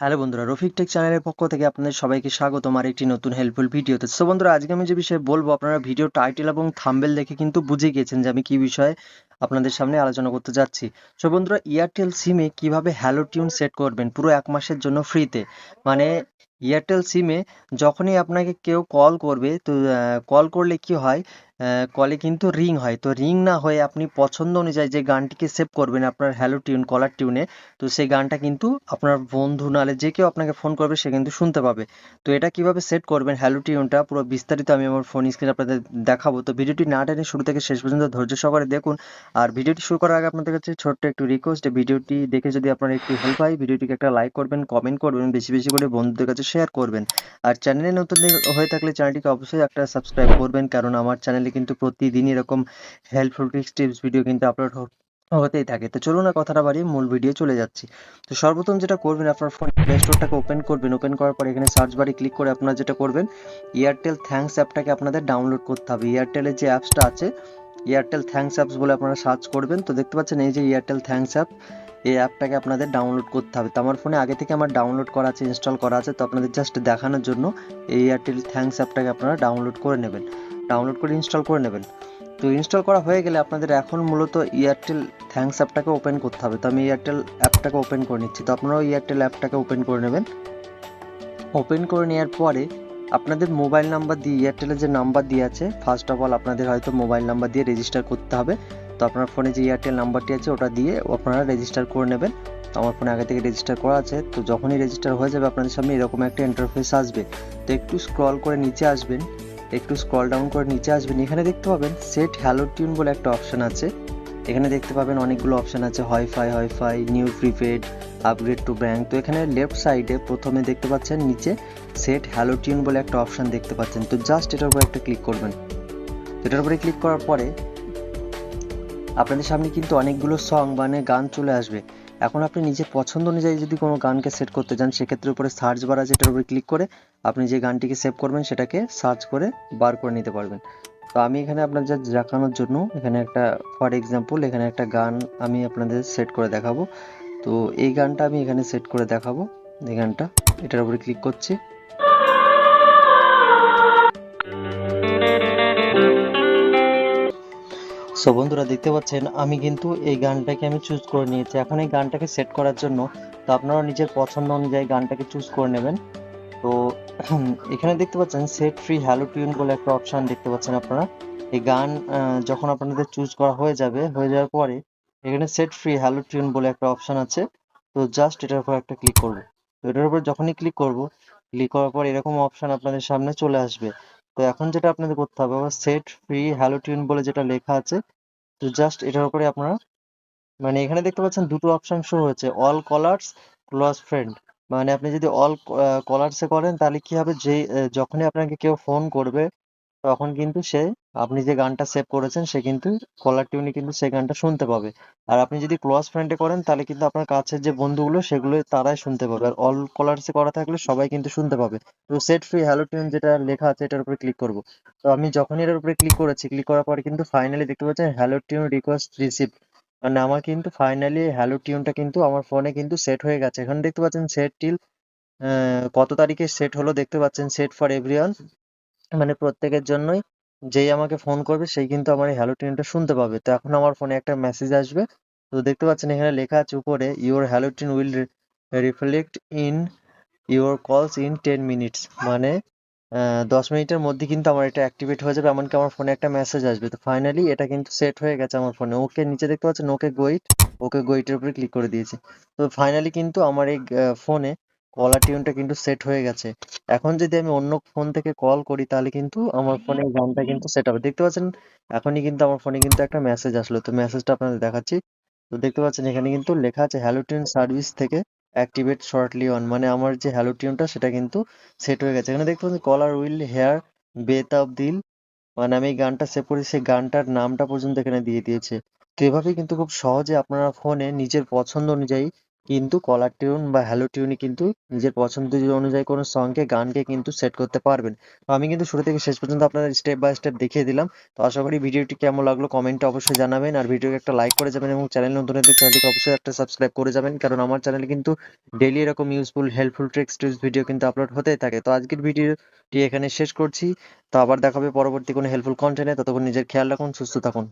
Hello বন্ধুরা, Rafiq take চ্যানেলের পক্ষ থেকে আপনাদের সবাইকে স্বাগত আমার একটি নতুন হেল্পফুল ভিডিওতে। সো বন্ধুরা, আজকে আমি যে বিষয়ে বলব, আপনারা ভিডিও টাইটেল এবং থাম্বেল দেখে কিন্তু বুঝে গিয়েছেন যে আমি কি বিষয়ে আপনাদের সামনে আলোচনা করতে যাচ্ছি। সো বন্ধুরা এয়ারটেল সিমে কীভাবে হ্যালো টিউন সেট করবেন পুরো এক মাসের জন্য ফ্রিতে মানে এয়ারটেল সিমে যখনই আপনাকে কেউ কল করবে, তো কল করলে কি হয়? কলে কিন্তু রিং হয়। তো রিং না হয়ে আপনি পছন্দ অনুযায়ী যে গানটিকে সেভ করবেন আপনার হ্যালো টিউন কলার টিউনে তো সেই গানটা কিন্তু আপনার বন্ধু নাহলে যে কেউ আপনাকে ফোন করবে, সে কিন্তু শুনতে পাবে। তো এটা কীভাবে সেট করবেন হ্যালো টিউনটা পুরো বিস্তারিত আমি আমার ফোন স্ক্রিনে আপনাদের দেখাবো। তো ভিডিওটি না টেনে শুরু থেকে শেষ পর্যন্ত ধৈর্য সহকারে দেখুন। আর ভিডিওটি শুরু করার আগে আপনাদের কাছে ছোট্ট একটু রিকোয়েস্ট ভিডিওটি দেখে যদি আপনার একটু হেল্প হয়, ভিডিওটিকে একটা লাইক করবেন কমেন্ট করবেন, বেশি বেশি করে বন্ধুদের কাছে শেয়ার করবেন। আর চ্যানেলে নতুন হয়ে থাকলে চ্যানেলটিকে অবশ্যই একটা সাবস্ক্রাইব করবেন, কারণ আমার চ্যানেলে কিন্তু প্রতিদিন এরকম হেল্পফুল টিপস টিপস ভিডিও কিন্তু আপলোড হতেই থাকে। তো চলুন না কথাটা বাড়িয়ে মূল ভিডিও চলে যাচ্ছি। তো সর্বপ্রথম যেটা করবেন আপনার ফোন প্লে স্টোরটাকে ওপেন করবেন। ওপেন করার পর এখানে সার্চ বারে ক্লিক করে আপনারা যেটা করবেন এয়ারটেল থ্যাঙ্কস অ্যাপটাকে আপনাদের ডাউনলোড করতে হবে। এয়ারটেলের যে অ্যাপসটা আছে এয়ারটেল থ্যাঙ্কস অ্যাপস বলে আপনারা সার্চ করবেন, তো দেখতে পাচ্ছেন এই যে এয়ারটেল থ্যাঙ্কস অ্যাপ এই অ্যাপটাকে আপনাদের ডাউনলোড করতে হবে। তো আমার ফোনে আগে থেকে আমার ডাউনলোড করা আছে ইনস্টল করা আছে, তো আপনাদের জাস্ট দেখানোর জন্য এই এয়ারটেল থ্যাঙ্কস অ্যাপটাকে আপনারা ডাউনলোড করে নেবেন। ডাউনলোড করে ইনস্টল করে নেবেন। তো ইনস্টল করা হয়ে গেলে আপনাদের এখন মূলত এয়ারটেল থ্যাঙ্কস অ্যাপটাকে ওপেন করতে হবে। তো আমি এয়ারটেল অ্যাপটাকে ওপেন করে নিচ্ছি। তো আপনারাও এয়ারটেল অ্যাপটাকে ওপেন করে নেবেন। ওপেন করে নেওয়ার পরে আপনাদের মোবাইল নাম্বার দিয়ে এয়ারটেলের যে নাম্বার দিয়ে আছে ফার্স্ট অফ অল আপনাদের হয়তো মোবাইল নাম্বার দিয়ে রেজিস্টার করতে হবে। তো আপনার ফোনে যে এয়ারটেল নাম্বারটি আছে, ওটা দিয়ে আপনারা রেজিস্টার করে নেবেন। তো আমার ফোনে আগে থেকে রেজিস্টার করা আছে। তো যখনই রেজিস্টার হয়ে যাবে, আপনাদের সামনে এরকম একটা ইন্টারফেস আসবে। তো একটু স্ক্রল করে নিচে আসবেন। একটু স্ক্রল ডাউন করে নিচে আসবেন, এখানে দেখতে পাবেন সেট হ্যালো টিউন বলে একটা অপশান আছে। এখানে দেখতে পাবেন অনেকগুলো অপশান আছে hi fi hi fi new prepaid upgrade to bank তো এখানে লেফট সাইডে প্রথমে দেখতে পাচ্ছেন, নিচে সেট হ্যালো টিউন বলে একটা অপশান দেখতে পাচ্ছেন। তো জাস্ট এটার উপরে একটা ক্লিক করবেন। এটার উপরে ক্লিক করার পরে আপনাদের সামনে কিন্তু অনেকগুলো সং মানে গান চলে আসবে। এখন আপনি নিজের পছন্দ অনুযায়ী যদি কোনো গানকে সেট করতে চান সেক্ষেত্রে উপরে সার্চ বার আছে, এটার উপরে ক্লিক করে আপনি যে গানটিকে সেভ করবেন, সেটাকে সার্চ করে বার করে নিতে পারবেন। তো আমি এখানে আপনাদের দেখানোর জন্য, এখানে একটা ফর এক্সাম্পল এখানে একটা গান আমি আপনাদের সেট করে দেখাবো। তো এই গানটা আমি এখানে সেট করে দেখাবো, এই গানটা, এটার উপরে ক্লিক করছি। সো বন্ধুরা, দেখতে পাচ্ছেন, আমি কিন্তু এই গানটাকে আমি চুজ করে নিয়েছি। এখন এই গানটাকে সেট করার জন্য তো আপনারা নিজের পছন্দ অনুযায়ী গানটাকে চুজ করে নেবেন। তো এখানে দেখতে পাচ্ছেন সেট ফ্রি হ্যালো টিউন বলে একটা অপশন দেখতে পাচ্ছেন আপনারা। এই গান যখন আপনাদের চুজ করা হয়ে যাবে, হয়ে যাওয়ার পরে এখানে সেট ফ্রি হ্যালো টিউন বলে একটা অপশন আছে। তো জাস্ট এটার উপর একটা ক্লিক করব। তো, এটার উপর যখনই ক্লিক করব ক্লিক করার পর এরকম অপশন আপনাদের সামনে চলে আসবে। তো এখন যেটা আপনাদের করতে হবে, আমার সেট ফ্রি হ্যালো টিউন বলে যেটা লেখা আছে, তো জাস্ট এটার উপরে আপনারা মানে এখানে দেখতে পাচ্ছেন দুটো অপশান শো হয়েছে অল কলার্স ক্লোজ ফ্রেন্ড মানে আপনি যদি অল কলার্সে করেন তাহলে কি হবে? যে যখনই আপনাকে কেউ ফোন করবে তখন কিন্তু সে, আপনি যে গানটা সেভ করেছেন, সে কিন্তু কলার টিউনে কিন্তু সেই গানটা শুনতে পাবে। আর আপনি যদি ক্লোজ ফ্রেন্ডে করেন, তাহলে কিন্তু আপনার কাছের যে বন্ধুগুলো, সেগুলো তারাই শুনতে পাবে। আর অল কলার্সে করা থাকলে সবাই কিন্তু শুনতে পাবে। তো সেট ফ্রি হ্যালো টিউন যেটা লেখা আছে, এটার উপরে ক্লিক করব। তো আমি যখনই এটার উপরে ক্লিক করেছি ক্লিক করার পরে কিন্তু ফাইনালি দেখতে পাচ্ছেন হ্যালো টিউন রিকোয়েস্ট রিসিভ মানে আমার কিন্তু ফাইনালি হ্যালো টিউনটা কিন্তু আমার ফোনে কিন্তু সেট হয়ে গেছে। এখানে দেখতে পাচ্ছেন সেট টিল কত তারিখে সেট হলো? দেখতে পাচ্ছেন সেট ফর এভরিওয়ান মানে প্রত্যেকের জন্যই যেই আমাকে ফোন করবে, সেই কিন্তু আমার এই হ্যালো টিউনটা শুনতে পাবে। তো এখন আমার ফোনে একটা মেসেজ আসবে। তো দেখতে পাচ্ছেন এখানে লেখা আছে উপরে your hello tune will reflect in your calls in ten minutes মানে দশ মিনিটের মধ্যে কিন্তু আমার এটা অ্যাক্টিভেট হয়ে যাবে, এমনকি আমার ফোনে একটা মেসেজ আসবে। তো ফাইনালি এটা কিন্তু সেট হয়ে গেছে আমার ফোনে ওকে, নিচে দেখতে পাচ্ছেন, ওকে গোইট ওকে গোইটের উপরে ক্লিক করে দিয়েছি। তো ফাইনালি কিন্তু আমার এই ফোনে কলার টিউনটা কিন্তু সেট হয়ে গেছে। এখন যদি আমি অন্য ফোন থেকে কল করি তাহলে কিন্তু আমার ফোনে গানটা কিন্তু সেট হবে। দেখতে পাচ্ছেন এখনই কিন্তু আমার ফোনে কিন্তু একটা মেসেজ আসলো। তো মেসেজটা আপনাদের দেখাচ্ছি। তো দেখতে পাচ্ছেন এখানে কিন্তু লেখা আছে হ্যালো টিউন সার্ভিস থেকে অ্যাক্টিভেট শর্টলি অন মানে আমার যে হ্যালো টিউনটা সেটা কিন্তু সেট হয়ে গেছে। এখানে দেখতে পাচ্ছেন কলার উইল হেয়ার বেত অফ দিল মানে আমি গানটা সেভ করি সেই গানটার নামটা পর্যন্ত এখানে দিয়ে দিয়েছে। তো এভাবেই কিন্তু খুব সহজে আপনারা ফোনে নিজের পছন্দ অনুযায়ী কিন্তু কলার টিউন বা হ্যালো টিউনে কিন্তু নিজের পছন্দ অনুযায়ী কোনো সঙ্গকে গানকে কিন্তু সেট করতে পারবেন। তো আমি কিন্তু শুরু থেকে শেষ পর্যন্ত আপনাদের স্টেপ বাই স্টেপ দেখিয়ে দিলাম। তো আশা করি ভিডিওটি কেমন লাগল কমেন্টে অবশ্যই জানাবেন। আর ভিডিওকে একটা লাইক করে যাবেন এবং চ্যানেল নতুন হলে চ্যানেলটিকে অবশ্যই একটা সাবস্ক্রাইব করে যাবেন। কারণ আমার চ্যানেলে কিন্তু ডেলি এরকম useful helpful tricks tips video কিন্তু আপলোড হতেই থাকে। তো আজকের ভিডিওটি এখানে শেষ করছি। তো আবার দেখাবে পরবর্তী কোনো হেল্পফুল কন্টেন্টে ততক্ষণ নিজের খেয়াল রাখুন, সুস্থ থাকুন।